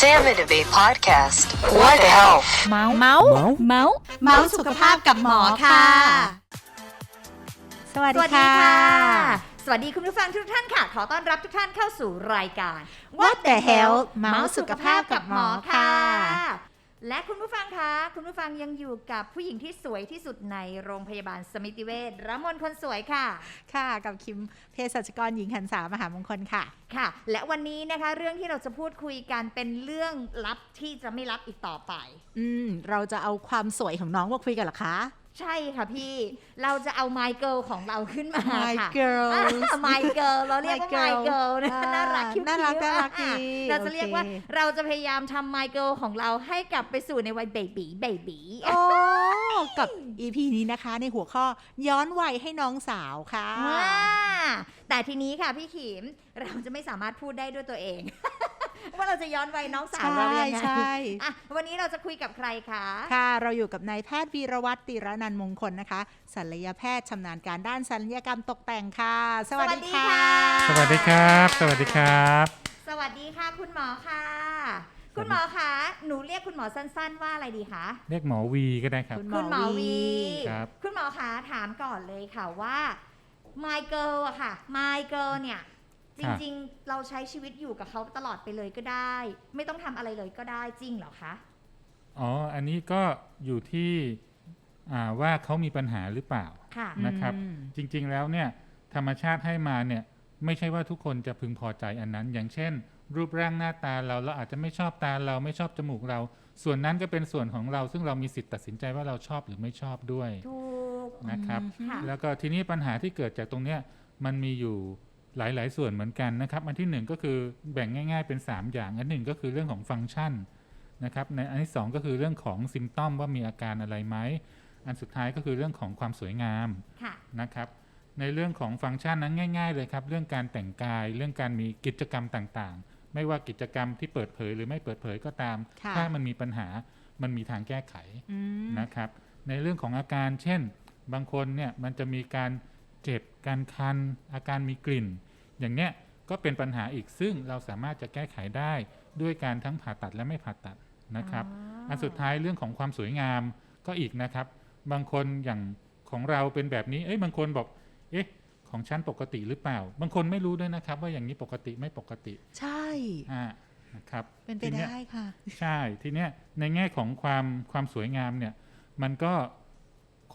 Sam and Abe podcast. What the hell? เมาส์เมาส์เมาส์เมาส์สุขภาพกับหมอค่ะ สวัสสดีวัสดีค่ะ ค่ะ สวัสดีคุณผู้ฟังทุกท่านค่ะ ขอต้อนรับทุกท่านเข้าสู่รายการ What the hell เมาส์สุขภาพกับหมอค่ะค่ะ และคุณผู้ฟังคะ คุณผู้ฟังยังอยู่กับผู้หญิงที่สวยที่สุดในโรงพยาบาลสมิติเวชรมนคนสวยค่ะ ค่ะ กับคิมเภสัชกรหญิงหันษามหามงคลค่ะ ค่ะ และวันนี้นะคะเรื่องที่เราจะพูดคุยกันเป็นเรื่องลับที่จะไม่ลับอีกต่อไป อืม เราจะเอาความสวยของน้องมาคุยกันเหรอคะ ใช่ค่ะพี่เราจะเอา My Girl ของเราขึ้นมา My ค่ะ Girl อ่า My Girl เราเรียกว่า My My Girl Girl นะอ่าน่ารักคิ้วๆน่ารักน่ารักดีอะเราจะเรียกว่าโอเค เราจะพยายามทำ My Girl ของเราให้กลับไปสู่ในวัยเบบีเบบีโอ้กับ EP นี้นะคะในหัวข้อย้อนวัยให้น้องสาวค่ะว้าแต่ทีนี้ค่ะพี่ขิมเราจะไม่สามารถพูดได้ด้วยตัวเอง ว่าเราจะย้อนวัยน้องสาวเรายังไงใช่ใช่อะวันนี้เราจะคุยกับใครคะ ค่ะ เราอยู่กับนายแพทย์วีรวัตรติระนันท์มงคลนะคะศัลยแพทย์ชำนาญการด้านศัลยกรรมตกแต่งค่ะ สวัสดีค่ะ สวัสดีครับ สวัสดีครับ สวัสดีค่ะ คุณหมอค่ะ คุณหมอคะ หนูเรียกคุณหมอสั้นๆ ว่าอะไรดีคะ เรียกหมอวีก็ได้ครับ คุณคุณหมอวี ครับ คุณหมอคะถามก่อนเลยค่ะว่า My Girl อะค่ะ My Girl เนี่ย จครับริงๆ เราใช้ชีวิตอยู่กับเขาตลอดไปเลยก็ได้ ไม่ต้องทำอะไรเลยก็ได้จริงเหรอคะ อ๋อ อันนี้ก็อยู่ที่อ่าว่าเขามีปัญหาหรือเปล่าค่ะนะครับอืมจริงๆแล้วเนี่ยธรรมชาติให้มาเนี่ยไม่ใช่ว่าทุกคนจะพึงพอใจอันนั้น อย่างเช่น รูปร่างหน้าตาเราเราอาจจะไม่ชอบตาเราไม่ชอบจมูกเรา ส่วนนั้นก็เป็นส่วนของเรา ซึ่งเรามีสิทธิ์ตัดสินใจว่าเราชอบหรือไม่ชอบด้วยถูกนะครับค่ะแล้วก็ทีนี้ปัญหาที่เกิดจากตรงเนี้ยมันมีอยู่ หลายๆ ส่วนเหมือนกันนะครับ อันที่หนึ่งก็คือแบ่งง่าย ๆ เป็น 3 อย่าง อันหนึ่งก็คือเรื่องของฟังก์ชันนะครับในอันที่สองก็คือเรื่องของซิมตอมว่ามีอาการอะไรไหม อันสุดท้ายก็คือเรื่องของความสวยงามค่ะนะครับ ในเรื่องของฟังก์ชันนั้นง่าย ๆ เลยครับ เรื่องการแต่งกาย เรื่องการมีกิจกรรมต่างๆ ไม่ว่ากิจกรรมที่เปิดเผยหรือไม่เปิดเผยก็ตามค่ะถ้ามันมีปัญหา มันมีทางแก้ไขอืมนะครับ ในเรื่องของอาการ เช่น บางคนเนี่ยมันจะมีการเจ็บ การคัน อาการมีกลิ่น อย่างเนี้ยก็เป็นปัญหาอีกซึ่งเราสามารถจะแก้ไขได้ด้วยการทั้งผ่าตัดและไม่ผ่าตัดนะครับ อันสุดท้ายเรื่องของความสวยงามก็อีกนะครับ บางคนอย่างของเราเป็นแบบนี้ เอ้ยบางคนบอก เอ๊ะของฉันปกติหรือเปล่า บางคนไม่รู้ด้วยนะครับ ว่าอย่างนี้ปกติไม่ปกติ ใช่อ่านะครับเป็นไปทียได้ค่ะ ใช่ทีเนี้ยในแง่ของความความสวยงามเนี่ย มันก็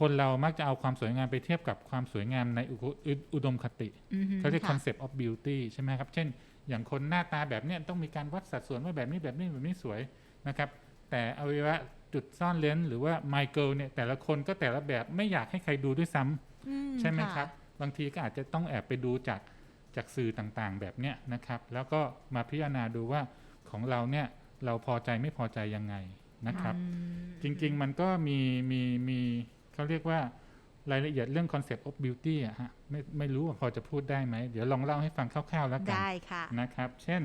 คนเรามักจะเอาความสวยงามไปเทียบกับความสวยงามในอุอุอุดมคติอือฮึเขาเรียกค่ะ concept of beauty ใช่ไหมครับ เช่น อย่างคนหน้าตาแบบเนี้ยต้องมีการวัดสัดส่วนว่าแบบนี้แบบนี้แบบนี้สวยนะครับ แต่อวัยวะจุดซ่อนเลนหรือว่า my girl เนี่ยแต่ละคนก็แต่ละแบบไม่อยากให้ใครดูด้วยซ้ำอืใช่ไหมะครับ บางทีก็อาจจะต้องแอบไปดูจากจากสื่อต่างๆ แบบเนี้ยนะครับ แล้วก็มาพิจารณาดูว่าของเราเนี่ยเราพอใจไม่พอใจยังไงนะครับอืมจริงๆมันก็มีมีมี เขาเรียกว่ารายละเอียดเรื่อง concept of beauty อะฮะไม่ไม่รู้ว่าพอจะพูดได้ไหม เดี๋ยวลองเล่าให้ฟังคร่าวๆแล้วกันได้ค่ะนะครับ เช่น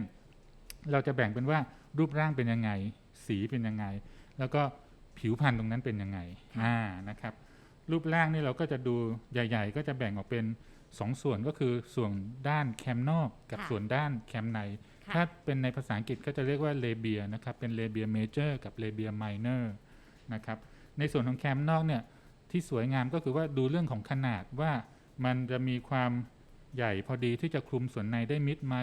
เราจะแบ่งเป็นว่ารูปร่างเป็นยังไง สีเป็นยังไง แล้วก็ผิวพรรณตรงนั้นเป็นยังไงอ่านะครับ รูปร่างนี่เราก็จะดูใหญ่ ๆ ก็จะแบ่งออกเป็นสองส่วนก็คือส่วนด้านแคมนอกกับค่ะส่วนด้านแคมในค่ะถ้าเป็นในภาษาอังกฤษก็จะเรียกว่าเลเบียนะครับ เป็นเลเบียเมเจอร์กับเลเบียไมเนอร์นะครับ ในส่วนของแคมนอกเนี่ย ที่สวยงามก็คือว่าดูเรื่องของขนาดว่ามันจะมีความใหญ่พอดีที่จะคลุมส่วนในได้มิดไหม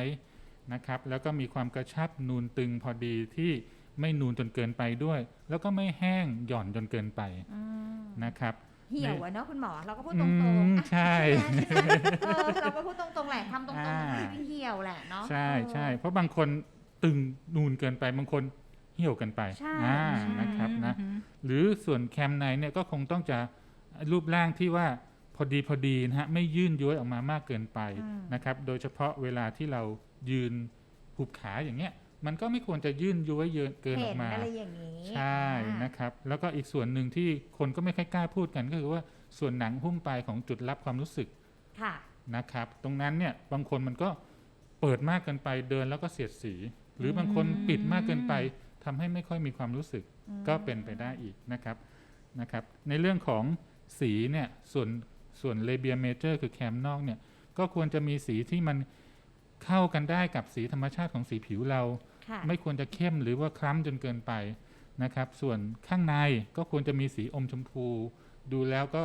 นะครับ แล้วก็มีความกระชับนูนตึงพอดีที่ไม่นูนจนเกินไปด้วย แล้วก็ไม่แห้งหย่อนจนเกินไปอืมนะครับเหี่ยวอะเนาะคุณหมอเราก็พูดอืตรงมๆอะใช่เออเราก็พูดตรงๆแหละทำตรงอ่าๆที่เหี่ยวแหละเนาะใช่เออใช่เพราะบางคนตึงนูนเกินไปบางคน เหี่ยวเกินไปใช่อ่าใช่นะครับนะอืมหรือส่วนแคมในเนี่ยก็คงต้องจะรูปร่างที่ว่าพอดีพอดีนะฮะไม่ยื่นย้วยออกมามากเกินไปอืมนะครับโดยเฉพาะเวลาที่เรายืนหุบขาอย่างเงี้ยมันก็ไม่ควรจะยื่นย้วยเยินเกินอเห็อนกมาอะไรอย่างนี้ใช่นะครับ แล้วก็อีกส่วนหนึ่งที่คนก็ไม่ค่อยกล้าพูดกันก็คือว่าส่วนหนังหุ้มปลายของจุดรับความรู้สึกค่ะนะครับ ตรงนั้นเนี่ยบางคนมันก็เปิดมากเกินไปเดินแล้วก็เสียดสี หรือบางคนปิดมากเกินไป ทำให้ไม่ค่อยมีความรู้สึกก็เป็นไปได้อีกนะครับนะครับ ในเรื่องของสีเนี่ยส่วนส่วนเลเบียเมเจอร์คือแคมนอกเนี่ยก็ควรจะมีสีที่มันเข้ากันได้กับสีธรรมชาติของสีผิวเราค่ะไม่ควรจะเข้มหรือว่าคล้ำจนเกินไปนะครับ ส่วนข้างในก็ควรจะมีสีอมชมพู ดูแล้วก็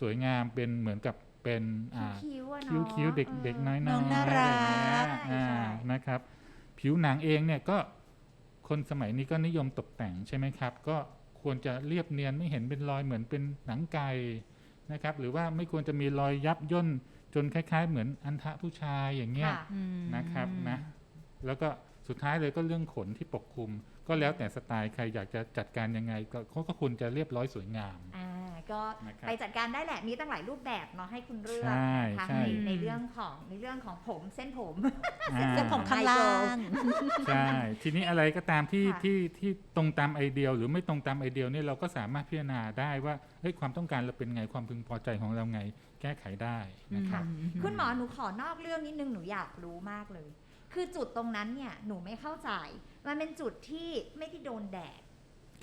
สวยงามเป็นเหมือนกับเป็นอ่าคิ้วๆอะคิ้วเนาะคิ้วเด็กออเด็กน้อยๆน้องน่ารักอะไรอย่างเงี้ยใช่อ่าใช่นะครับ ผิวหนังเองเนี่ยก็ คนสมัยนี้ก็นิยมตกแต่งใช่ไหมครับ ก็ควรจะเรียบเนียนไม่เห็นเป็นรอยเหมือนเป็นหนังไก่นะครับ หรือว่าไม่ควรจะมีรอยยับย่นจนคล้ายๆ เหมือนอันทะผู้ชายอย่างเงี้ยค่ะอืมนะครับนะแล้วก็สุดท้ายเลยก็เรื่องขนที่ปกคลุม ก็แล้วแต่สไตล์ใครอยากจะจัดการยังไง ก็เขาก็ควรจะเรียบร้อยสวยงามอ่า ก็นะครับไปจัดการได้แหละมีตั้งหลายรูปแบบเนาะให้คุณเลือกใช่นะคะใช่ในในเรื่องของในเรื่องของผมเส้นผมอ่าเส้นผมข้างล่างใช่ทีนี้อะไรก็ตามที่ค่ะที่ที่ตรงตามไอเดียหรือไม่ตรงตามไอเดียเนี่ยเราก็สามารถพิจารณาได้ว่าเฮ้ยความต้องการเราเป็นไงความพึงพอใจของเราไงแก้ไขได้นะครับคุณหมอหนูขอนอกเรื่องนิดนึงหนูอยากรู้มากเลย คือจุดตรงนั้นเนี่ยหนูไม่เข้าใจ มันเป็นจุดที่ไม่ได้โดนแดด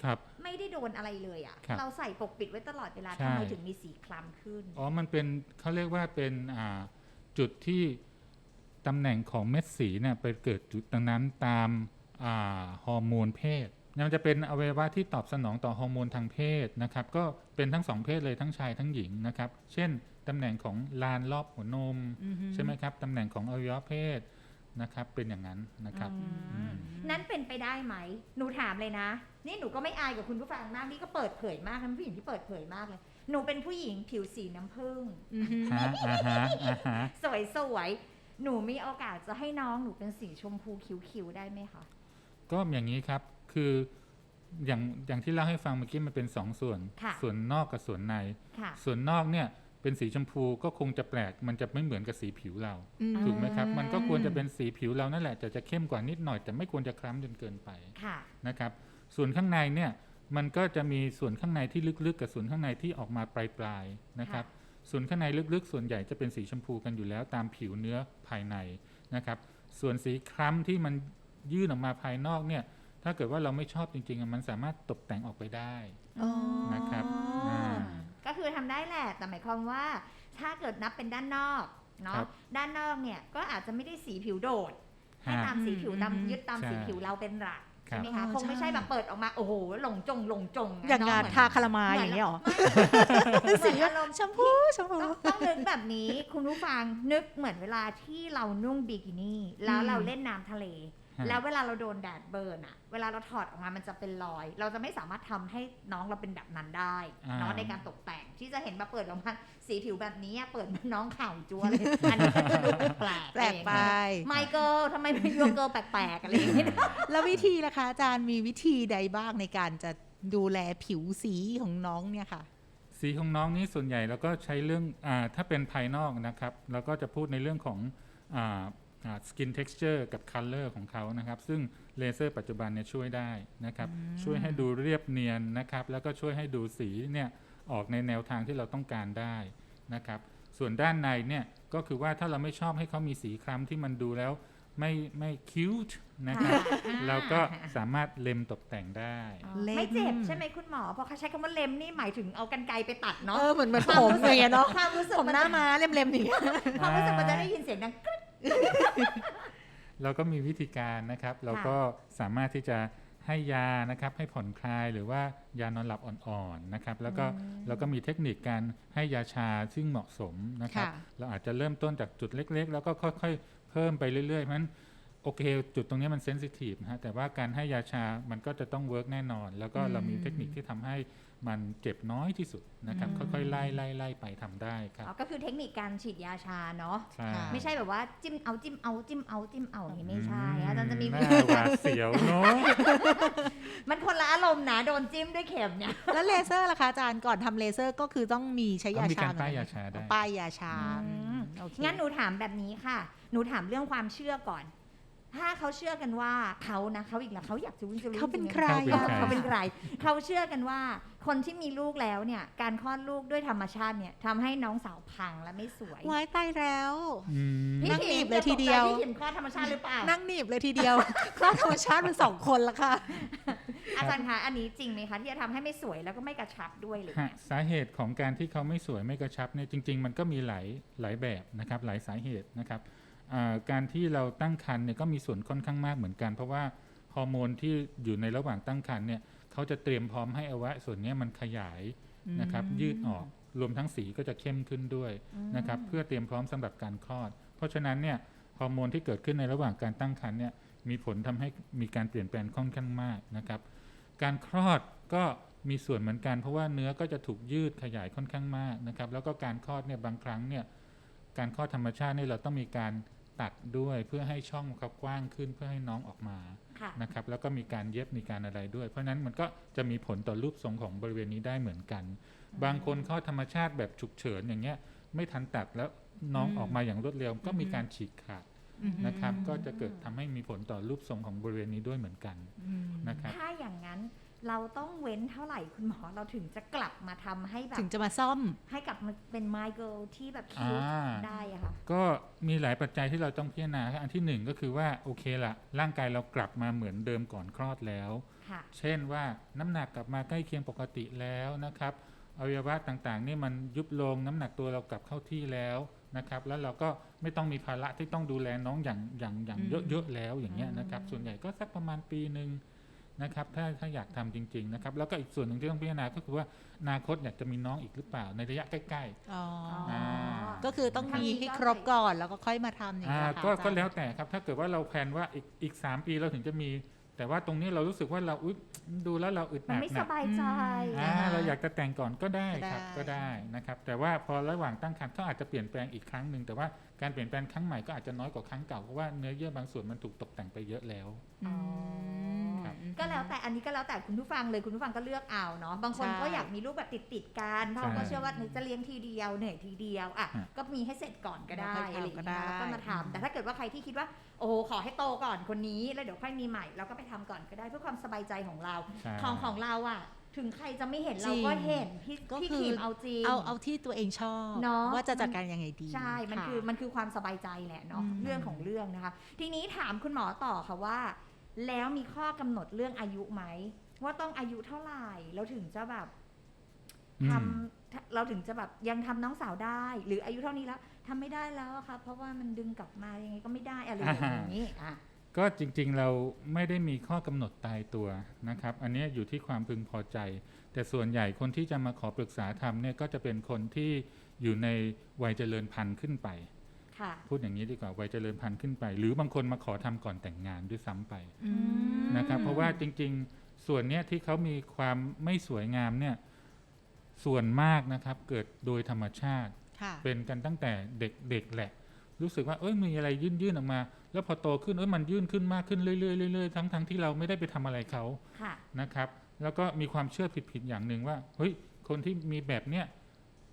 ครับ ไม่ได้โดนอะไรเลยอะครับเราใส่ปกปิดไว้ตลอดเวลาใช่ทำไมถึงมีสีคล้ำขึ้น อ๋อ มันเป็นเขาเรียกว่าเป็นอ่าจุดที่ตำแหน่งของเม็ดสีเนี่ยไปเกิดจุดตรงนั้นตามอ่าฮอร์โมนเพศมันจะเป็นอวัยวะที่ตอบสนองต่อฮอร์โมนทางเพศนะครับ ก็เป็นทั้งสองเพศเลยทั้งชายทั้งหญิงนะครับ เช่นตำแหน่งของลานรอบหัวนมอือฮึใช่ไหมครับตำแหน่งของอวัยวะเพศ นะครับ เป็นอย่างนั้นนะครับอืมอืมนั้นเป็นไปได้ไหม หนูถามเลยนะ นี่หนูก็ไม่อายกับคุณผู้ฟังมาก นี่ก็เปิดเผยมากนะผู้หญิงที่เปิดเผยมากเลย หนูเป็นผู้หญิงผิวสีน้ำผึ้งอือฮึฮะอ่าฮะอ่าฮะ สวยสวยๆหนูมีโอกาสจะให้น้องหนูเป็นสีชมพูคิ้วๆได้ไหมคะ ก็อย่างนี้ครับ คืออย่างอย่างที่เล่าให้ฟังเมื่อกี้มันเป็นสองส่วน ค่ะ ส่วนนอกกับส่วนใน ค่ะ ส่วนนอกเนี่ย เป็นสีชมพูก็คงจะแปลก มันจะไม่เหมือนกับสีผิวเราอืมถูกไหมครับอืมมันก็ควรจะเป็นสีผิวเรานั่นแหละแต่จะเข้มกว่านิดหน่อย แต่ไม่ควรจะคล้ำจนเกินไปค่ะนะครับ ส่วนข้างในเนี่ยมันก็จะมีส่วนข้างในที่ลึกๆ กับส่วนข้างในที่ออกมาปลายๆนะครับ ส่วนข้างในลึกๆ ส่วนใหญ่จะเป็นสีชมพูกันอยู่แล้วตามผิวเนื้อภายในนะครับ ส่วนสีคล้ำที่มันยื่นออกมาภายนอกเนี่ยถ้าเกิดว่าเราไม่ชอบจริงๆอะมันสามารถตกแต่งออกไปได้อ๋อนะครับอ๋ออ่าก็ คือทำได้แหละ แต่หมายความว่า ถ้าเกิดนับเป็นด้านนอกเนาะครับด้านนอกเนี่ยก็อาจจะไม่ได้สีผิวโดด ให้ฮะตามสีผิวตามอืมยึดตามใช่สีผิวเราเป็นหลักครัใช่บไหมคะอ๋อคงไม่ใช่ใช่แบบเปิดออกมา โอ้โหหลงจงหลงจง อย่างงานเะทาคารามาอย่างเงี้ยเหรอไม่สีเหมือนอารมณ์ชมพูชมพูต้องต้องนึกแบบนี้คุณผู้ฟังนึกเหมือนเวลาที่เรานุ่งบิกินี่ แล้วอืมเราเล่นน้ำทะเลฮะ แล้วเวลาเราโดนแดดเบิร์นอะเวลาเราถอดออกมามันจะเป็นรอย เราจะไม่สามารถทำให้น้องเราเป็นแบบนั้นได้อ่าเนาะในการตกแต่งที่จะเห็นมาเปิดออกมาสีผิวแบบนี้อะเปิดมาน้องข่าวจัวเลยอันนี้ก็จะดูแปลกแปลกไปไมเคิลทำไมเป็นยูเกิลแปลกๆอะไรอย่างเงี้ยแล้ววิธีล่ะคะอาจารย์มีวิธีใดบ้างในการจะดูแลผิวสีของน้องเนี่ยค่ะสีของน้องนี่ส่วนใหญ่เราก็ใช้เรื่องอาถ้าเป็นภายนอกนะครับเราก็จะพูดในเรื่องของอ่าอ่า skin texture กับ color ของเขานะครับ ซึ่งเลเซอร์ปัจจุบันเนี่ยช่วยได้นะครับ ช่วยให้ดูเรียบเนียนนะครับ แล้วก็ช่วยให้ดูสีเนี่ยออกในแนวทางที่เราต้องการได้นะครับ ส่วนด้านในเนี่ยก็คือว่าถ้าเราไม่ชอบให้เขามีสีคล้ำที่มันดูแล้วไม่ไม่คิ้วนะครับเราก็สามารถเล็มตกแต่งได้เล็มไม่เจ็บใช่ไหมคุณหมอเพราะเขาใช้คำว่าเล็มนี่หมายถึงเอากันไกรไปตัดเอเนาะอเหมือนเหมือนผมอย่างเงี้ยเนาะความรู้สึกผมหน้าม้าเล็มๆอย่างเงี้ยความรู้สึกมันจะได้ยินเสียงดังกรึ๊ด เราก็มีวิธีการนะครับ เราก็สามารถที่จะให้ยานะครับ ให้ผ่อนคลายหรือว่ายานอนหลับอ่อนๆนะครับ แล้วก็เราก็มีเทคนิคการให้ยาชาซึ่งเหมาะสมนะครับค่ะเราอาจจะเริ่มต้นจากจุดเล็ก ๆ แล้วก็ค่อยๆ เพิ่มไปเรื่อยๆเพราะฉะนั้นโอเค จุดตรงนี้มันเซนซิทีฟนะฮะแต่ว่าการให้ยาชามันก็จะต้องเวิร์กแน่นอน แล้วก็เรามีเทคนิคที่ทำให้ มันเจ็บน้อยที่สุดนะครับค่อยๆไล่ไล่ไล่ไปทำได้ครับอ๋อก็คือเทคนิคการฉีดยาชาเนาะใช่ค่ะไม่ใช่แบบว่าจิ้มเอาจิ้มเอาจิ้มเอาจิ้มเอาอย่างนี้ไม่ใช่อาจารย์จะมีหวิน้าธีหวาดเสียวเนาะมันคนละอารมณ์นะโดนจิ้มด้วยเข็มเนี่ยแล้วเลเซอร์ล่ะคะอาจารย์ก่อนทำเลเซอร์ก็คือต้องมีใช้ยาต้องมีชาการเหมือนป้ายกันยาชาได้ป้ายยาชาอืมโอเคงั้นหนูถามแบบนี้ค่ะ หนูถามเรื่องความเชื่อก่อน ถ้าเขาเชื่อกันว่าเขานะเขาอีกแล้วเขาอยากจะวิ่งจะรู้เขาเป็นจงๆใครเขาเป็นอะใครเขาเป็นใครเขาเชื่อกันว่า คนที่มีลูกแล้วเนี่ย การคลอดลูกด้วยธรรมชาติเนี่ยทำให้น้องสาวพังและไม่สวยไว้ใต้แล้วอืมพี่นั่งหนีขิบมเลยทีเดียวจะตกใจพี่ขิมคลอดธรรมชาติหรือเปล่านั่งหนีบเลยทีเดียวคลอดธรรมชาติมันสองคนละค่ะ อาจารย์คะอันนี้จริงไหมคะที่จะทำให้ไม่สวยแล้วก็ไม่กระชับด้วยเลยฮะสาเหตุของการที่เขาไม่สวยไม่กระชับเนี่ยจริง ๆ มันก็มีหลายหลายแบบนะครับหลายสาเหตุนะครับอ่า การที่เราตั้งครรภ์เนี่ยก็มีส่วนค่อนข้างมากเหมือนกัน เพราะว่าฮอร์โมนที่อยู่ในระหว่างตั้งครรภ์เนี่ยเขาจะเตรียมพร้อมให้อวัยวะส่วนเนี้ยมันขยายนะครับยืดออกรวมทั้งสีก็จะเข้มขึ้นด้วยนะครับเพื่อเตรียมพร้อมสำหรับการคลอด เพราะฉะนั้นเนี่ยฮอร์โมนที่เกิดขึ้นในระหว่างการตั้งครรภ์เนี่ยมีผลทำให้มีการเปลี่ยนแปลงค่อนข้างมากนะครับ การคลอดก็มีส่วนเหมือนกัน เพราะว่าเนื้อก็จะถูกยืดขยายค่อนข้างมากนะครับ แล้วก็การคลอดเนี่ยบางครั้งเนี่ยการคลอดธรรมชาติเนี่ยเราต้องมีการ ตัดด้วยเพื่อให้ช่องเขากว้างขึ้นเพื่อให้น้องออกมาค่ะนะครับแล้วก็มีการเย็บมีการอะไรด้วย เพราะฉะนั้นมันก็จะมีผลต่อรูปทรงของบริเวณนี้ได้เหมือนกัน บางคนคลอดธรรมชาติแบบฉุกเฉินอย่างเงี้ยไม่ทันตัดแล้วน้องอืมออกมาอย่างรวดเร็วก็มีการฉีกขาดอืมนะครับ ก็จะเกิดทำให้มีผลต่อรูปทรงของบริเวณนี้ด้วยเหมือนกันอืมนะครับถ้าอย่างนั้น เราต้องเว้นเท่าไหร่คุณหมอเราถึงจะกลับมาทำให้แบบ ถึงจะมาซ่อม ให้กลับมาเป็น my girl ที่แบบคิวอ่าได้อะค่ะ ก็มีหลายปัจจัยที่เราต้องพิจารณาครับอันที่หนึ่งก็คือว่า โอเคละร่างกายเรากลับมาเหมือนเดิมก่อนคลอดแล้วค่ะเช่นว่าน้ำหนักกลับมาใกล้เคียงปกติแล้วนะครับอวัยวะต่างๆ นี่มันยุบลงน้ำหนักตัวเรากลับเข้าที่แล้วนะครับแล้วเราก็ไม่ต้องมีภาระที่ต้องดูแลน้องอย่างอย่างอย่างอืมเยอะๆแล้วอย่างเงี้ยนะครับอืมส่วนใหญ่ก็สักประมาณปีหนึ่ง นะครับถ้าถ้าอยากทำจริงๆนะครับแล้วก็อีกส่วนหนึ่งที่ต้องพิจารณาก็คือว่าอนาคตอยากจะมีน้องอีกหรือเปล่าในระยะใกล้ๆอ๋อออ่าก็คือต้องมีให้ครบก่อนแล้วก็ค่อยมาทำอย่างอ่านี้ยค่ะก็อาจารย์ก็แล้วแต่ครับถ้าเกิดว่าเราแพลนว่าอีกอีกสามปีเราถึงจะมีแต่ว่าตรงนี้เรารู้สึกว่าเราอุ๊ยดูแล้วเราอึดมันอัดไม่สนะบายใจอ่าอ่าเราอยากจะแต่งก่อนก็ได้ครับก็ก็ได้ได้นะครับ แต่ว่าพอระหว่างตั้งครรภ์ก็อาจจะเปลี่ยนแปลงอีกครั้งหนึ่งแต่ว่าการเปลี่ยนแปลงครั้งใหม่ก็อาจจะน้อยกว่าครั้งเก่าเพราะว่าเนื้อเยื่อบางส่วนมันถูกตกแต่งไปเยอะแล้วอืม ครับ ก็แล้วแต่อันนี้ก็แล้วแต่คุณผู้ฟังเลยคุณผู้ฟังก็เลือกเอาเนาะบางคนใช่ ก็อยากมีลูกแบบติดติดๆกันเพราะเขาก็ใช่เชื่อว่าจะเลี้ยงทีเดียวเหนื่อยทีเดียวอะฮะ ก็มีให้เสร็จก่อนก็ได้แล้วค่อยทำอะไรอย่างก็เงี้ยได้แล้วก็มาทำแต่ถ้าเกิดว่าใครที่คิดว่า โอ้โหขอให้โตก่อนคนนี้แล้วเดี๋ยวค่อยมีใหม่เราก็ไปทำก่อนก็ได้เพื่อความสบายใจของเรา ใช่ ของของเราอะ ถึงใครจะไม่เห็นจริเรางก็เห็นพี่ก็พี่คือ ขีมเอาจริง เอาเอาที่ตัวเองชอบเนอะ ว่าจะจัดการยังไงดีใช่ มันะคือมันคือความสบายใจแหละเนาะอืม เรื่องของเรื่องนะคะ ทีนี้ถามคุณหมอต่อค่ะว่า แล้วมีข้อกำหนดเรื่องอายุไหม ว่าต้องอายุเท่าไหร่เราถึงจะแบบอืทมำเราถึงจะแบบยังทำน้องสาวได้ หรืออายุเท่านี้แล้วทำไม่ได้แล้วอะค่ะเพราะว่ามันดึงกลับมายังไงก็ไม่ได้อะไรอย่างนี้อะก็จริงๆเราไม่ได้มีข้อกำหนดตายตัวนะครับ อันเนี้ยอยู่ที่ความพึงพอใจ แต่ส่วนใหญ่คนที่จะมาขอปรึกษาทำเนี่ยก็จะเป็นคนที่อยู่ในวัยเจริญพันธุ์ขึ้นไปค่ะ พูดอย่างนี้ดีกว่าวัยเจริญพันธุ์ขึ้นไป หรือบางคนมาขอทำก่อนแต่งงานด้วยซ้ำไปอืมนะครับเพราะว่าจริง ๆ ส่วนเนี้ยที่เขามีความไม่สวยงามเนี่ยส่วนมากนะครับเกิดโดยธรรมชาติค่ะเป็นกันตั้งแต่เด็กๆแหละ รู้สึกว่าเอ้ยมีอะไรยื่นๆออกมา แล้วพอโตขึ้นเอ้ยมันยื่นขึ้นมากขึ้นเรื่อยๆเรื่อยๆทั้งทั้งที่เราไม่ได้ไปทำอะไรเขาค่ะนะครับ แล้วก็มีความเชื่อผิดๆอย่างหนึ่งว่าเฮ้ยคนที่มีแบบเนี้ย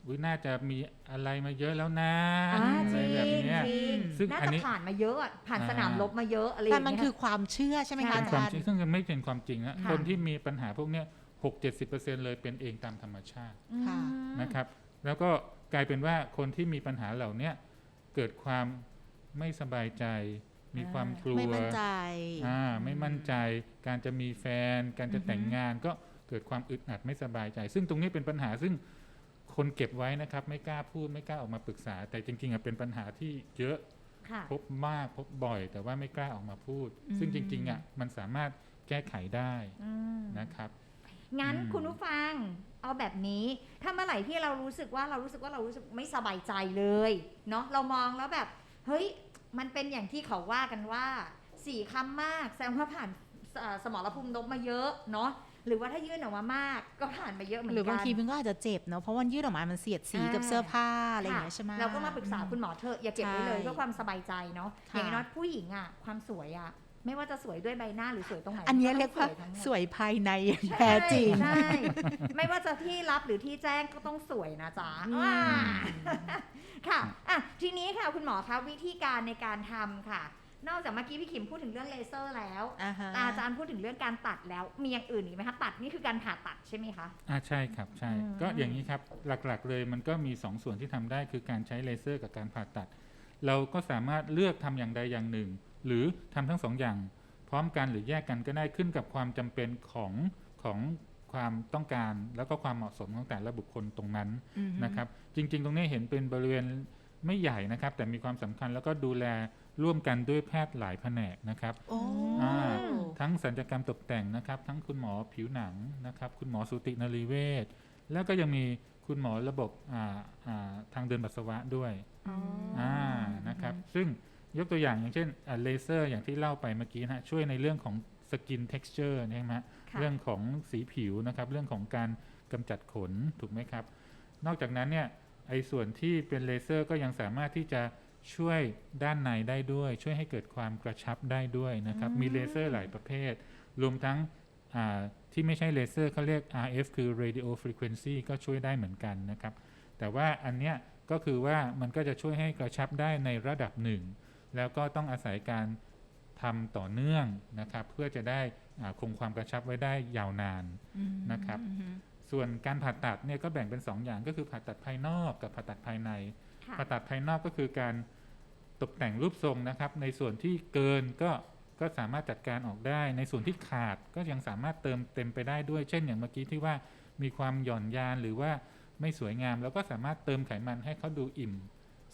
อุ๊ยน่าจะมีอะไรมาเยอะแล้วนะอ่าอะจไรริงแบบเนี้ย จริงซึ่งน่าอันจะนี้ผ่านมาเยอะอะผ่านอ่า สนามรบมาเยอะอะไรอแต่ย่างมันเงี้ย คือความเชื่อใช่ไหมใช่คะเป็นอาความจารจริงย์ซึ่งไม่เป็นความจริงนะค่ะ คนที่มีปัญหาพวกเนี้ยหกเจ็ดสิบเปอร์เซ็นเลยเป็นเองตามธรรมชาติอืมค่ะนะครับ แล้วก็กลายเป็นว่าคนที่มีปัญหาเหล่าเนี้ยเกิดความไม่สบายใจ มีความกลัวไม่มั่นใจ อ่าไม่มั่นใจ การจะมีแฟน การจะอือฮึแต่งงานก็เกิดความอึดอัดไม่สบายใจ ซึ่งตรงนี้เป็นปัญหาซึ่ง คนเก็บไว้นะครับ ไม่กล้าพูดไม่กล้าออกมาปรึกษา แต่จริงๆอะเป็นปัญหาที่เยอะค่ะพบมากพบบ่อย แต่ว่าไม่กล้าออกมาพูด ซึ่งจริงๆอะมันสามารถแก้ไขได้อืมนะครับงั้นอืมคุณผู้ฟังเอาแบบนี้ ถ้าเมื่อไหร่ที่เรารู้สึกว่าเรารู้สึกว่าเรารู้สึกไม่สบายใจเลยเนาะเรามองแล้วแบบ เฮ้ย มันเป็นอย่างที่เขาว่ากันว่าสี่คำมากแสดงว่าผ่านสอ่าสมรภูมิลบมาเยอะเนาะ หรือว่าถ้ายื่นออกมามากก็ผ่านมาเยอะเหมือนหกันรือบางทีมันก็อาจจะเจ็บเนาะเพราะวันยืดออกมามันเสียดสีกับอ่าเสื้อผ้าอะไรอย่างเงี้ยใช่ไหมเราก็มาปรึกษาคุณหมอเถอะอย่าเก็บไว้เลยใช่เพื่อความสบายใจเนาะค่ะอย่างน้อยผู้หญิงอะความสวยอะไม่ว่าจะสวยด้วยใบหน้าหรือสวยตรงไหน อันเนี้ยเรียกว่าทั้งหมดสวยภายในอย่างแท้จริงใช่ไม่ว่าจะที่รับหรือที่แจ้งก็ต้องสวยนะจ๊ะอืมว้าค่ะอะทีนี้ค่ะคุณหมอคะวิธีการในการทำค่ะ นอกจากเมื่อกี้พี่ขิมพูดถึงเรื่องเลเซอร์แล้วอ่าฮะอาจารย์พูดถึงเรื่องการตัดแล้ว มีอย่างอื่นอีกไหมคะตัดนี่คือการผ่าตัดใช่ไหมคะ อ่าใช่ครับใช่ อืม ก็อย่างนี้ครับหลักๆเลยมันก็มี2ส่วนที่ทำได้คือการใช้เลเซอร์กับการผ่าตัด เราก็สามารถเลือกทำอย่างใดอย่างหนึ่ง หรือทำทั้งสองอย่าง พร้อมกันหรือแยกกันก็ได้ขึ้นกับความจำเป็นของของความต้องการ แล้วก็ความเหมาะสมของแต่ละบุคคลตรงนั้นอือฮึนะครับจริงๆ ตรงนี้เห็นเป็นบริเวณไม่ใหญ่นะครับ แต่มีความสำคัญแล้วก็ดูแล ร่วมกันด้วยแพทย์หลายแผนกนะครับโอ้อ่าทั้งสัญญกรรมตกแต่งนะครับ ทั้งคุณหมอผิวหนังนะครับ คุณหมอสูตินรีเวชแล้วก็ยังมีคุณหมอระบบอ่าอ่าทางเดินปัสสาวะด้วยอ๋ออ่านะครับ ซึ่งยกตัวอย่างอย่างเช่นอ่าเลเซอร์อย่างที่เล่าไปเมื่อกี้นะฮะช่วยในเรื่องของสกินเท็กซ์เจอร์ใช่ไหมฮะค่ะเรื่องของสีผิวนะครับ เรื่องของการกำจัดขนถูกไหมครับ นอกจากนั้นเนี่ยไอ้ส่วนที่เป็นเลเซอร์ก็ยังสามารถที่จะ ช่วยด้านในได้ด้วย ช่วยให้เกิดความกระชับได้ด้วยนะครับ มีเลเซอร์หลายประเภท รวมทั้งอ่าที่ไม่ใช่เลเซอร์เขาเรียก RF คือ radio frequency ก็ช่วยได้เหมือนกันนะครับ แต่ว่าอันเนี้ยก็คือว่ามันก็จะช่วยให้กระชับได้ในระดับหนึ่ง แล้วก็ต้องอาศัยการทำต่อเนื่องนะครับ เพื่อจะได้อ่าคงความกระชับไว้ได้ยาวนานอืมนะครับอืมส่วนการผ่าตัดเนี่ยก็แบ่งเป็น2อย่างก็คือผ่าตัดภายนอกกับผ่าตัดภายในค่ะผ่าตัดภายนอกก็คือการ ตกแต่งรูปทรงนะครับ ในส่วนที่เกินก็ก็สามารถจัดการออกได้ ในส่วนที่ขาดก็ยังสามารถเติมเต็มไปได้ด้วย เช่น อย่างเมื่อกี้ที่ว่ามีความหย่อนยานหรือว่าไม่สวยงาม แล้วก็สามารถเติมไขมันให้เขาดูอิ่ม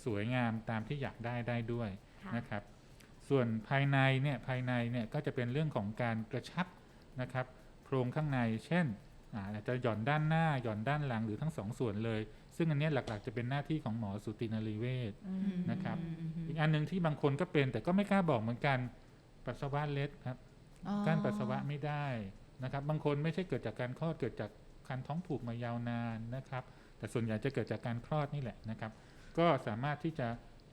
สวยงามตามที่อยากได้ได้ด้วยค่ะนะครับ ส่วนภายในเนี่ยภายในเนี่ยก็จะเป็นเรื่องของการกระชับนะครับโพรงข้างใน เช่นอาอาจจะหย่อนด้านหน้าหย่อนด้านหลังหรือทั้งสองส่วนเลย ซึ่งอันเนี้ยหลักๆ จะเป็นหน้าที่ของหมอสูตินรีเวชอืมนะครับอืมอืมอืมอีกอันหนึงที่บางคนก็เป็นแต่ก็ไม่กล้าบอกเหมือนกันปัสสาวะเล็ดครับอ๋อกั้นปัสสาวะไม่ได้นะครับ บางคนไม่ใช่เกิดจากการคลอดเกิดจากคันท้องผูกมายาวนานนะครับ แต่ส่วนใหญ่จะเกิดจากการคลอดนี่แหละนะครับ ก็สามารถที่จะ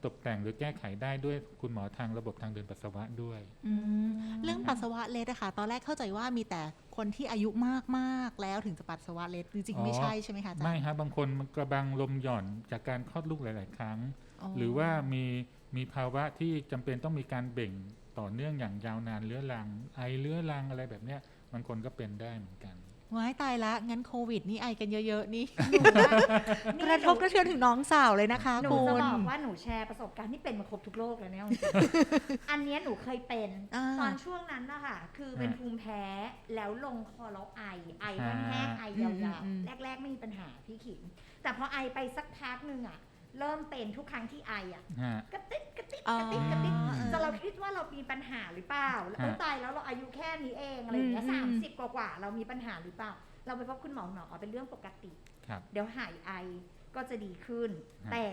ตกแต่งหรือแก้ไขได้ด้วยคุณหมอทางระบบทางเดินปัสสาวะด้วยอืมเรื่องปัสสาวะเล็ดอะค่ะตอนแรกเข้าใจว่ามีแต่คนที่อายุมากๆแล้วถึงจะปัสสาวะเล็ดจริงอ๋อๆไม่ใช่ใช่ไหมคะอาจารย์ไม่ฮะบางคนมันกระบังลมหย่อนจากการคลอดลูกหลาย ๆ ครั้ง หรือว่ามีมีภาวะที่จำเป็นต้องมีการเบ่งต่อเนื่องอย่างยาวนานเรื้อรัง ไอเรื้อรังอะไรแบบเนี้ยบางคนก็เป็นได้เหมือนกัน ว้ายตายละงั้นโควิดนี่ไอกันเยอะๆนี่นี่กระทบกระเทือนถึงน้องสาวเลยนะคะหนูคุจะณบอกว่าหนูแชร์ประสบการณ์ที่เป็นมาครบทุกโรคเลยเนี่ยจริงๆอันเนี้ยหนูเคยเป็นอ่าตอนช่วงนั้นนะคะคือเป็นฮะภูมิแพ้แล้วลงคอแล้วไอ ไออ่าแห้งๆไออืยามวอืมๆแรก ๆ ไม่มีปัญหาพี่ขิมแต่พอไอไปสักพักหนึ่งอะ เริ่มเป็นทุกครั้งที่ไออะฮะ กระติดกระติดอ๋อกระติดกระติดอ่าจนเราคิดว่าเรามีปัญหาหรือเปล่าแล้วฮะ เอ้ยตายแล้วเราอายุแค่นี้เองอะไรอย่างเงี้ยอืสามมสิบกว่าๆเรามีปัญหาหรือเปล่า เราไปพบคุณหมอหมอเป็นเรื่องปกติ ครับ เดี๋ยวหายไอก็จะดีขึ้น ฮะแต่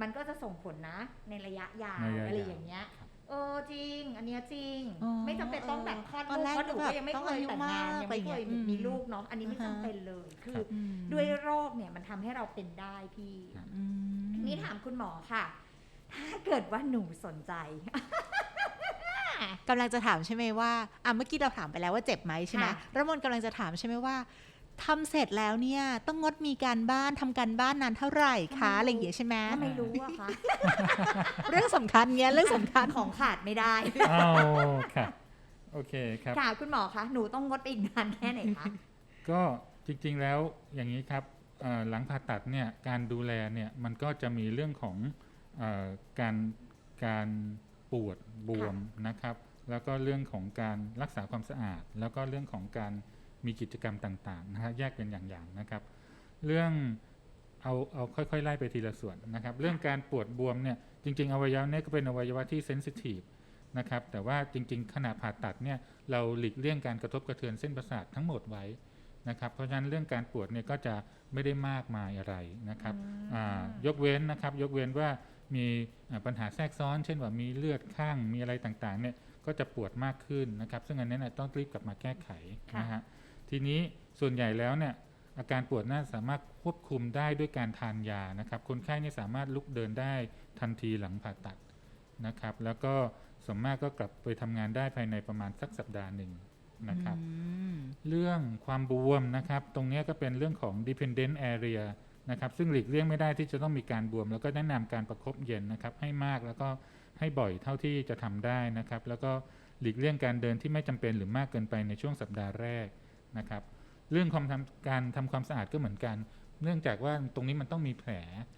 มันก็จะส่งผลนะในระยะยาวในระยะอะไรยาวอย่างเงี้ย ครับ เออจริง อันเนี้ยจริง อ๋อไม่จำเป็นต้องแบบคลอดตอลูนกแรกเพราะหนูแบบก็ยังไม่ต้องเคยอายุแต่งงานมากยังไม่เคยอะไรอย่างเงี้ยมีลูกเนาะอันนี้ไม่อ่าฮะจำเป็นเลยคือครับอืมด้วยโรคเนี่ยมันทำให้เราเป็นได้พี่ครับอืมนี่ถามคุณหมอค่ะ ถ้าเกิดว่าหนูสนใจ กำลังจะถามใช่ไหมว่าอะเมื่อกี้เราถามไปแล้วว่าเจ็บไหมใช่ไหมค่ะแล้วมนต์กำลังจะถามใช่ไหมว่า ทำเสร็จแล้วเนี่ยต้องงดมีการบ้านทำการบ้านนานเท่าไหร่คะอะไรอย่างเงี้ยใช่ไหมถ้าไม่รู้อะคะเรื่องสำคัญเงี้ยเรื่องสำคัญของขาดไม่ได้อ้าวค่ะโอเคครับค่ะคุณหมอคะหนูต้องงดไปอีกนานแค่ไหนคะก็จริงๆแล้วอย่างนี้ครับเอ่อหลังผ่าตัดเนี่ยการดูแลเนี่ยมันก็จะมีเรื่องของเออการการปวดบวมนะครับ แล้วก็เรื่องของการรักษาความสะอาด แล้วก็เรื่องของการ มีกิจกรรมต่างๆนะฮะแยกเป็นอย่างๆนะครับ เรื่องเอาเอาค่อยๆไล่ไปทีละส่วนนะครับ เรื่องการปวดบวมเนี่ยจริง ๆ อวัยวะเนี่ยก็เป็นอวัยวะที่เซนซิทีฟนะครับแต่ว่าจริง ๆ ขณะผ่าตัดเนี่ยเราหลีกเลี่ยงการกระทบกระเทือนเส้นประสาททั้งหมดไว้นะครับเพราะฉะนั้นเรื่องการปวดเนี่ยก็จะไม่ได้มากมายอะไรนะครับอ่ายกเว้นนะครับยกเว้นว่ามีอ่าปัญหาแทรกซ้อน เช่นว่ามีเลือดข้างมีอะไรต่างๆเนี่ยก็จะปวดมากขึ้นนะครับ ซึ่งอันนี้นะต้องรีบกลับมาแก้ไขค่ะนะฮะ ทีนี้ส่วนใหญ่แล้วเนี่ยอาการปวดน่าสามารถควบคุมได้ด้วยการทานยานะครับ คนไข้เนี่ยสามารถลุกเดินได้ทันทีหลังผ่าตัดนะครับ แล้วก็ส่วนมากก็กลับไปทำงานได้ภายในประมาณสักสัปดาห์หนึ่งนะครับอืมเรื่องความบวมนะครับ ตรงเนี้ยก็เป็นเรื่องของ dependent area นะครับซึ่งหลีกเลี่ยงไม่ได้ที่จะต้องมีการบวม แล้วก็แนะนำการประคบเย็นนะครับ ให้มากแล้วก็ให้บ่อยเท่าที่จะทำได้นะครับ แล้วก็หลีกเลี่ยงการเดินที่ไม่จำเป็นหรือมากเกินไปในช่วงสัปดาห์แรก นะครับ เรื่องความทำการทำความสะอาดก็เหมือนกัน เนื่องจากว่าตรงนี้มันต้องมีแผล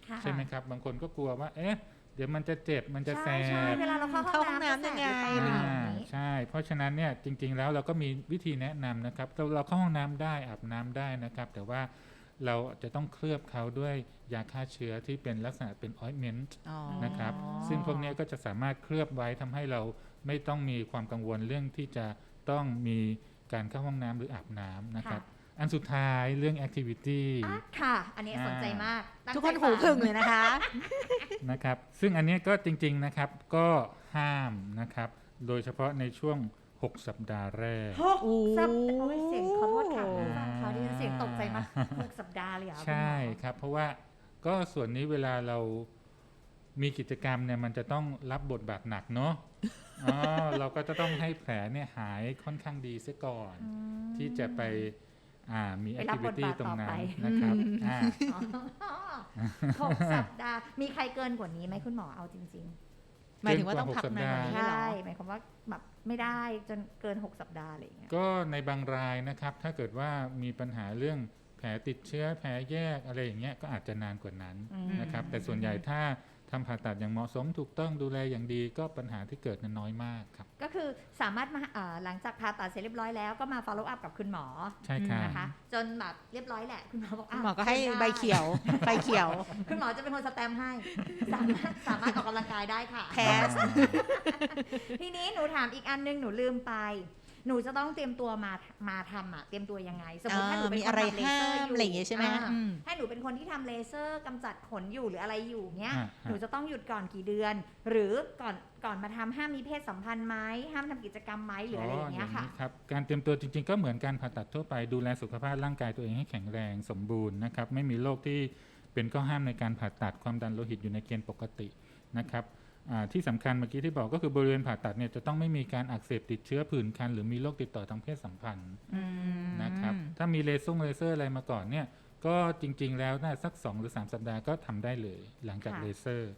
ค่ะใช่ไหมครับ บางคนก็กลัวว่า เอ๊ะ เดี๋ยวมันจะเจ็บมันจะแสใช่ใช่บเวลาเราเข้าเข้าห้ห้อองงน้ำน้ำยังไงจะแสบหรือเปอะไรล่าอย่างอ่านี้ใช่ เพราะฉะนั้นเนี่ยจริง ๆ แล้วเราก็มีวิธีแนะนำนะครับ เราเราเข้าห้องน้ำได้อาบน้ำได้นะครับ แต่ว่าเราจะต้องเคลือบเขาด้วยยาฆ่าเชื้อที่เป็นลักษณะเป็นออยเมนต์อ๋อนะครับ ซึ่งพวกเนี้ยก็จะสามารถเคลือบไว้ทำให้เราไม่ต้องมีความกังวลเรื่องที่จะต้องมี การเข้าห้องน้ำหรืออาบน้ำนะครับ อันสุดท้ายเรื่อง activity อะค่ะ อันนี้สนใจมากตั้งทุกใจคนหูฟังพึ่งเลยนะคะนะครับ ซึ่งอันเนี้ยก็จริง ๆนะครับก็ห้ามนะครับ โดยเฉพาะในช่วง 6 สัปดาห์แรกหกโอ้สัปดาห์โอ้ยเสียงขอโทษค่ะโอ้คุณผู้ฟังเขาดิฉันเสียงตกใจมากหกสัปดาห์เลยเหรอคุณหมอใช่ครับ เพราะว่าก็ส่วนนี้เวลาเรา มีกิจกรรมเนี่ยมันจะต้องรับบทบาทหนักเนาะอ๋อเราก็จะต้องให้แผลเนี่ยหายค่อนข้างดีเสียก่อน ที่จะไปอ่ามีไปรับบท activity บาทตรงนั้ต่นอไปนะครับอ่าอ๋อหกสัปดาห์มีใครเกินกว่านี้ไหมคุณหมอเอาจริงหมายถึงว่าต้องพักเกินกนาว่าหกสัปดาห์นๆๆนี่เหรใช่อหมายความว่าแบบไม่ได้จนเกิน 6 สัปดาห์อะไรอย่างเงี้ยก็ในบางรายนะครับ ถ้าเกิดว่ามีปัญหาเรื่องแผลติดเชื้อแผลแยกอะไรอย่างเงี้ยก็อาจจะนานกว่านั้นอืมนะครับ แต่ส่วนใหญ่ถ้า ทำผ่าตัดอย่างเหมาะสมถูกต้องดูแลอย่างดีก็ปัญหาที่เกิดนั้นน้อยมากครับ ก็คือสามารถมาเอ่อหลังจากผ่าตัดเสร็จเรียบร้อยแล้วก็มา follow up กับคุณหมอใช่ครับนะคะจนแบบเรียบร้อยแหละคุณหมอบอกคุณะหมอก็ให้ช่ด้ใบเขียวใบเขียว คุณหมอจะเป็นคนสแตมป์ให้ สามารถสามารถออกกำลังกายได้ค่ะแพ้ทีนี้หนูถามอีกอันหนึงหนูลืมไป หนูจะต้องเตรียมตัวมามาทำอะเตรียมตัวยังไง สมมติถ้าหนูอ่าเป็นมีคนอะไรทำเลเซอร์ห้ามอยู่อะไรอย่างงี้ใช่ไหมอ่าอืมให้หนูเป็นคนที่ทำเลเซอร์กำจัดขนอยู่หรืออะไรอยู่เนี้ยอ่าหนูจะต้องหยุดก่อนกี่เดือน หรือก่อนก่อนมาทำห้ามมีเพศสัมพันธ์ไหมห้ามทำกิจกรรมไหมหรืออะไรอย่างเงี้ยค่ะนี้ครับการเตรียมตัวจริง ๆ ก็เหมือนการผ่าตัดทั่วไปดูแลสุขภาพร่างกายตัวเองให้แข็งแรงสมบูรณ์นะครับไม่มีโรคที่เป็นข้อห้ามในการผ่าตัดความดันโลหิตอยู่ในเกณฑ์ปกตินะครับอ่า ที่สำคัญเมื่อกี้ที่บอกก็คือบริเวณผ่าตัดเนี่ยจะต้องไม่มีการอักเสบติดเชื้อผื่นคัน หรือมีโรคติดต่อทางเพศสัมพันธ์อืมนะครับถ้ามีเลเซอร์เลเซอร์อะไรมาก่อนเนี่ยก็จริง ๆ แล้วน่าสัก 2 หรือ 3 สัปดาห์ก็ทำได้เลยหลังจากค่ะเลเซอร์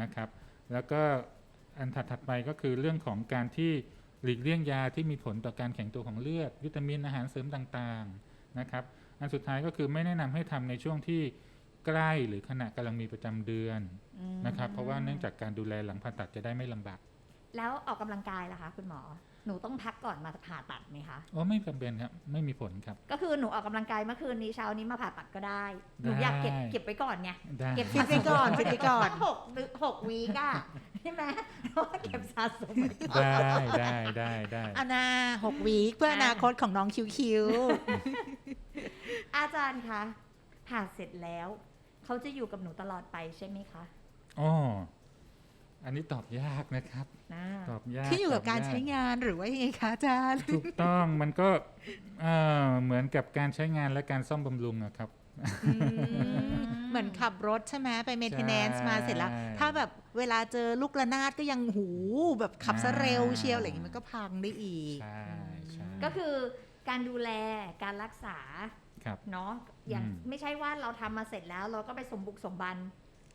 นะครับแล้วก็อันถัดๆไปก็คือเรื่องของการที่หลีกเลี่ยงยาที่มีผลต่อการแข็งตัวของเลือด วิตามินอาหารเสริมต่างๆนะครับอันสุดท้ายก็คือไม่แนะนำให้ทำในช่วงที่ ใกล้หรือขณะกำลังมีประจำเดือนอืมนะครับ เพราะว่าเนื่องจากการดูแลหลังผ่าตัดจะได้ไม่ลำบากแล้วออกกำลังกายล่ะคะ คุณหมอ หนูต้องพักก่อนมาผ่าตัดไหมคะอ๋อไม่จำเป็นครับ ไม่มีผลครับ ก็คือหนูออกกำลังกายเมื่อคืนนี้เช้านี้มาผ่าตัดก็ได้ หนูอยากเก็บได้เก็บไว้ก่อนไงได้เก็บฟิตไว้ก่อนฟิตไว้ก่อนหกหรือหกวีกอะใช่ไหมเพราะว่าเก็บสะสมไว้ก่อนได้ได้ได้ได้อานาหกวีคเพื่อออะนาคตของน้องคิวคิวอาจารย์คะผ่าเสร็จแล้ว เขาจะอยู่กับหนูตลอดไปใช่ไหมคะอ๋ออันนี้ตอบยากนะครับ นะตอบยากที่อยู่กับตการยใช้งานหรือว่ายังไงคะอาจารย์ถูกต้องมันก็เอ่อเหมือนกับการใช้งานและการซ่อมบำรุงอะครับอืมเหมือนขับรถใช่ไหมไปเมนเทนแนนซ์มาเสร็จแล้วใช่ถ้าแบบเวลาเจอลูกระนาดก็ยังหูแบบขับซะเร็วอ่าเชียวอะไรอย่างงี้มันก็พังได้อีกใช่ใช่ก็คือการดูแลการรักษาครับ เนาะอย่างอืมไม่ใช่ว่าเราทำมาเสร็จแล้วเราก็ไปสมบุกสมบัน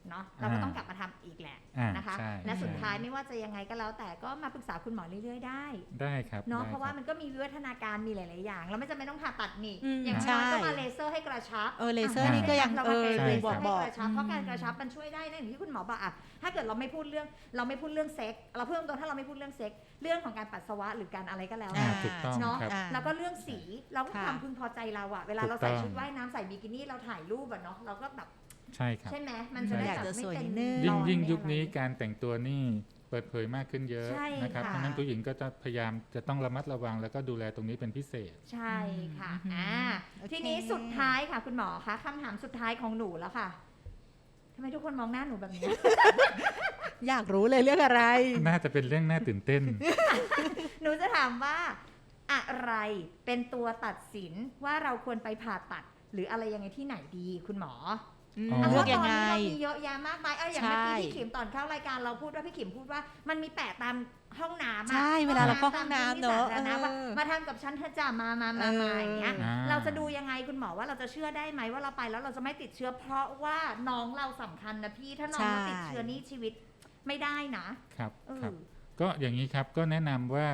เนาะเราก็อ่าต้องกลับมาทำอีกแหละอ่านะคะใช่และสุดใช่ท้ายไม่ว่าจะยังไงก็แล้ว แต่ก็มาปรึกษาคุณหมอเรื่อยๆ ได้ ได้ครับเนาะได้เพราะว่าคบมันก็มีวิวัฒนาการมีหลาย ๆ อย่าง เราไม่จำเป็นต้องผ่าตัดนี่อืมอย่างใช่น้อยก็มาเลเซอร์ให้กระชับเออเลเซอร์นี่ก็ยังเราเอมาอเลบเซออกร์ให้บอกกระชับเพราะการกระชับมันช่วยได้นะอย่างที่คุณหมอบอกอะถ้าเกิดเราไม่พูดเรื่องเราไม่พูดเรื่องเซ็กเราเพิ่มตัวถ้าเราไม่พูดเรื่องเซ็กเรื่องของการปัสสาวะหรือการอะไรก็แล้วอ่าแต่ถูกต้องเนาะครับอ่าแล้วก็เรื่องสีเราก็ค่ะความพึงพอใจเราอะเวลาถูกเราใส่ต้องชุดว่ายน้ำใส่บิกินี่เราถ่ายรูปอะเนาะเราก็แบบ ใช่ครับ ใช่ไหมมันจะได้อยากแบบจะไม่สวยเป็นนิดนึงยิ่งรอยิ่งไม่ยุคนี้อะไรการแต่งตัวนี่เปิดเผยมากขึ้นเยอะใช่นะครับค่ะเพราะฉะนั้นผู้หญิงก็จะพยายามจะต้องระมัดระวัง แล้วก็ดูแลตรงนี้เป็นพิเศษ ใช่ค่ะอืมอ่าโอเคทีนี้สุดท้ายค่ะคุณหมอคะคำถามสุดท้ายของหนูแล้วค่ะทำไมทุกคนมองหน้าหนูแบบนี้ อยากรู้เลยเรื่องอะไร น่าจะเป็นเรื่องน่าตื่นเต้น หนูจะถามว่า อะไรเป็นตัวตัดสินว่าเราควรไปผ่าตัด หรืออะไรยังไงที่ไหนดีคุณหมอ อืมอ๋อ เลือกยังไงพราะตอนนี้เรามีเยอะแยะมากมายเอออย่างเมื่อกี้ใช่พี่ขิมตอนเข้ารายการเราพูดว่าพี่ขิมพูดว่ามันมีแปะตามห้องน้ำอะใช่เวลาเราเข้าห้องน้ำเนอะตมที่สธรณว่าเออมาทำกับฉันเธอะจ้ามามามามาเอออ อย่างเงี้ย อ่า เราจะดูยังไงคุณหมอว่าเราจะเชื่อได้ไหมว่าเราไปแล้วเราจะไม่ติดเชื้อ เพราะว่าน้องเราสำคัญนะพี่ถ้าน้องเราติดเชื้อนี่ชีวิตไม่ได้นะครับเอครับอก็อย่างนี้ครับก็แนะนำว่า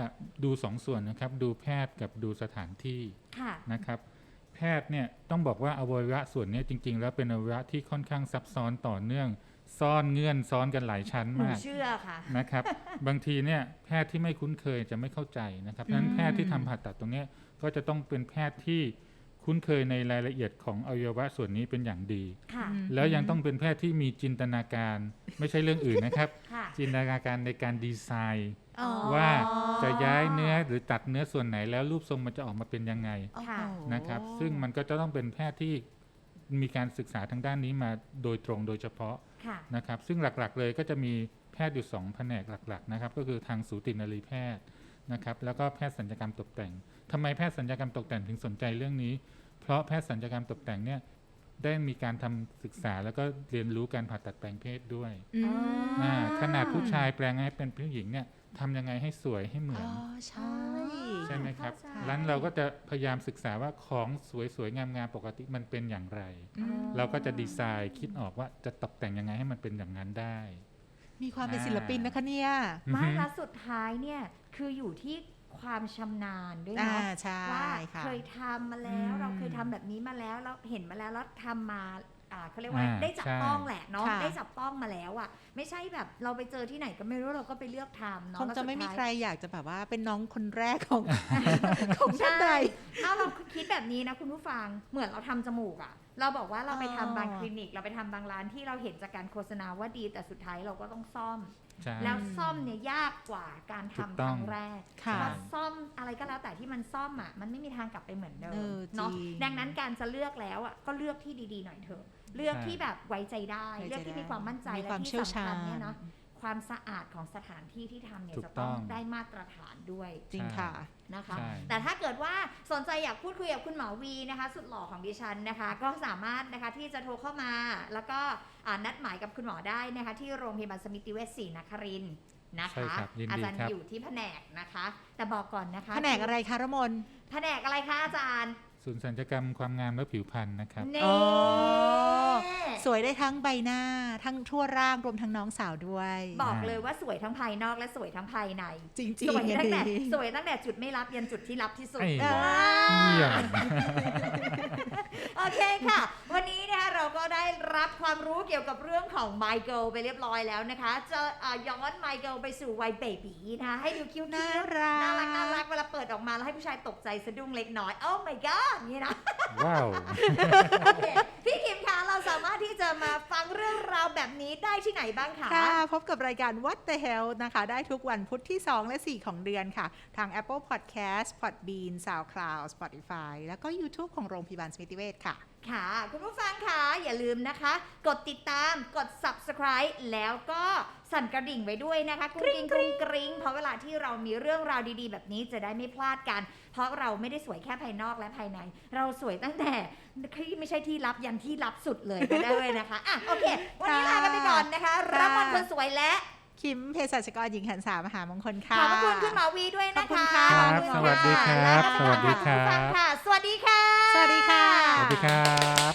ดูสองส่วนนะครับ ดูแพทย์กับดูสถานที่ค่ะ นะครับแพทย์เนี่ยต้องบอกว่าอวัยวะส่วนเนี้ยจริง ๆ แล้วเป็นอวัยวะที่ค่อนข้างซับซ้อนต่อเนื่อง ซ่อนเงื่อนซ้อนกันหลายชั้นหนูมากเชื่อค่ะนะครับ บางทีเนี่ยแพทย์ที่ไม่คุ้นเคยจะไม่เข้าใจนะครับเพราะฉะนั้นอืมแพทย์ที่ทำผ่าตัดตรงเนี้ยก็จะต้องเป็นแพทย์ที่คุ้นเคยในรายละเอียดของอวัยวะส่วนนี้เป็นอย่างดีค่ะอืมแล้วยังต้องเป็นแพทย์ที่มีจินตนาการ ไม่ใช่เรื่องอื่นนะครับค่ะจินตนาการในการดีไซน์อ๋อ ว่าจะย้ายเนื้อหรือตัดเนื้อส่วนไหนแล้วรูปทรงมันจะออกมาเป็นยังไงค่ะโอ้โหนะครับ ซึ่งมันก็จะต้องเป็นแพทย์ที่มีการศึกษาทางด้านนี้มาโดยตรงโดยเฉพาะค่ะนะครับ ซึ่งหลักๆเลยก็จะมีแพทย์อยู่2แผนกหลักๆนะครับ ก็คือทางสูตินรีแพทย์นะครับ แล้วก็แพทย์สัญญกรรมตกแต่งทำไมแพทย์สัญญกรรมตกแต่งถึงสนใจเรื่องนี้ เพราะแพทย์สัญญกรรมตกแต่งเนี่ยได้มีการทำศึกษาแล้วก็เรียนรู้การผ่าตัดแปลงเพศด้วยอืมอ่าขนาดผู้ชายแปลงให้เป็นผู้หญิงเนี่ย ทำยังไงให้สวยให้เหมือ๋อนอใช่ ใช่ไหมครับเข้าใจ ร้านเราก็จะพยายามศึกษาว่าของสวยๆงามๆปกติมันเป็นอย่างไร อืมเราก็จะดีไซน์คิดออกว่าจะตกแต่งยังไงให้มันเป็นอย่างนั้นได้ มีความเป็นศิลปินนะคะเนี่ยไม่อือฮึและสุดท้ายเนี่ยคืออยู่ที่ความชำนาญด้วยอ่าเนาะใช่ว่าค่ะ เคยทำมาแล้ว อืม เราเคยทำแบบนี้มาแล้วเราเห็นมาแล้วแล้วทำมาอ่า เขาเรียกว่าอ่าได้จับใช่ ต้องแหละเนาะค่ะ ได้จับต้องมาแล้วอะ ไม่ใช่แบบเราไปเจอที่ไหนก็ไม่รู้เราก็ไปเลือกทำเนาะคงจะไม่มีแล้วสุดใครท้าย อยากจะแบบว่าเป็นน้องคนแรกของ ของท่านใด ถ้าเราคิดแบบนี้นะคุณผู้ฟังเหมือนเราทำจมูกอะเราบอกว่าเราไปทำบางอ๋อ คลินิก เราไปทำบางร้านที่เราเห็นจากการโฆษณาว่าดีแต่สุดท้ายเราก็ต้องซ่อม ใช่ แล้วซ่อมเนี่ยยากกว่าการถูกทำคต้องรั้งแรกค่ะเพราะซ่อมอะไรก็แล้วแต่ที่มันซ่อมอะมันไม่มีทางกลับไปเหมือนเดิเอมอเนาะจริงดังนั้นการจะเลือกแล้วอะก็เลือกที่ดีๆหน่อยเถอะ เลือกที่แบบไว้ใจได้ไว้ใจเลือกที่มีความมั่นใจมีและความที่เชี่ยวสำชาคัญญเนี่ยเนาะความสะอาดของสถานที่ที่ทำเนี่ยถูกจะต้องต้องได้มาตรฐานด้วยจริงค่ะนะคะใช่แต่ถ้าเกิดว่าสนใจอยากพูดคุยกับคุณหมอวีนะคะ สุดหล่อของดิฉันนะคะ ก็สามารถนะคะที่จะโทรเข้ามา แล้วก็อ่านัดหมายกับคุณหมอได้นะคะ ที่โรงพยาบาลสมิติเวชศรีนครินทร์นะใช่คะครับยินดีอาจารย์ครับอยู่ที่แผนกนะคะ แต่บอกก่อนนะคะ แผนกอะไรคะระมนแผนกอะไรคะอาจารย์ ศูนย์สัญญกรรมความงามและผิวพรรณนะครับเน่อ๋อ สวยได้ทั้งใบหน้า ทั้งทั่วร่างรวมทั้งน้องสาวด้วย บอกเลยว่าสวยทั้งภายนอกและสวยทั้งภายใน จริงสวยๆเนี่ยตั้งแต่ดี สวยตั้งแต่จุดไม่รับยันจุดที่รับที่สุด ไอ้เออเยี่ยม โอเคค่ะ วันนี้นะคะเราก็ได้รับความรู้เกี่ยวกับเรื่องของ My Girl ไปเรียบร้อยแล้วนะคะ จะอ่าย้อน My Girl ไปสู่วัยเบบีนะคะให้ดูคิ้วๆน่ารัก น่ารักน่ารักเวลาเปิดออกมาแล้วให้ผู้ชายตกใจสะดุ้งเล็กน้อยโอ้ my god อย่างนี่นะว้าวโอเคพี่คิมคะเราสามารถที่จะมาฟังเรื่องราวแบบนี้ได้ที่ไหนบ้างคะ ค่ะ พบกับรายการ What the Hell นะคะ ได้ทุกวันพุธที่ 2 และ 4 ของเดือนค่ะ ทาง Apple Podcast Podbean SoundCloud Spotify แล้วก็ YouTube ของโรงพยาบาลสมิติเวชค่ะ ค่ะ คุณผู้ฟังค่ะอย่าลืมนะคะ กดติดตามกด subscribe แล้วก็สั่นกระดิ่งไว้ด้วยนะคะกริ๊งกริ๊งกริ๊งเพราะเวลาที่เรามีเรื่องราวดีๆ แบบนี้จะได้ไม่พลาดกัน เพราะเราไม่ได้สวยแค่ภายนอกและภายใน เราสวยตั้งแต่ที่ไม่ใช่ที่ลับยันที่ลับสุดเลยก็ได้เลยนะคะอะโอเค วันนี้ลากันไปก่อนนะคะ รับวันคนสวยและ คิมเภสัชกรหญิงหันสามหามงคลค่ะขอบพระคุณคุณหมอวีด้วยนะขอบคุคะณค่ะขอบณสวัสดีครับลากันไปก่อนสวัสดีครับณผู้ฟังค่ะสวัสดีค่ะ สวัสดีค่ะ สวัสดีครับ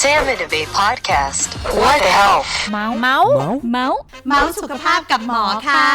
Salmon Debate Podcast. What the health? เมาส์เมาส์เมาส์เมาส์สุขภาพกับหมอค่ะ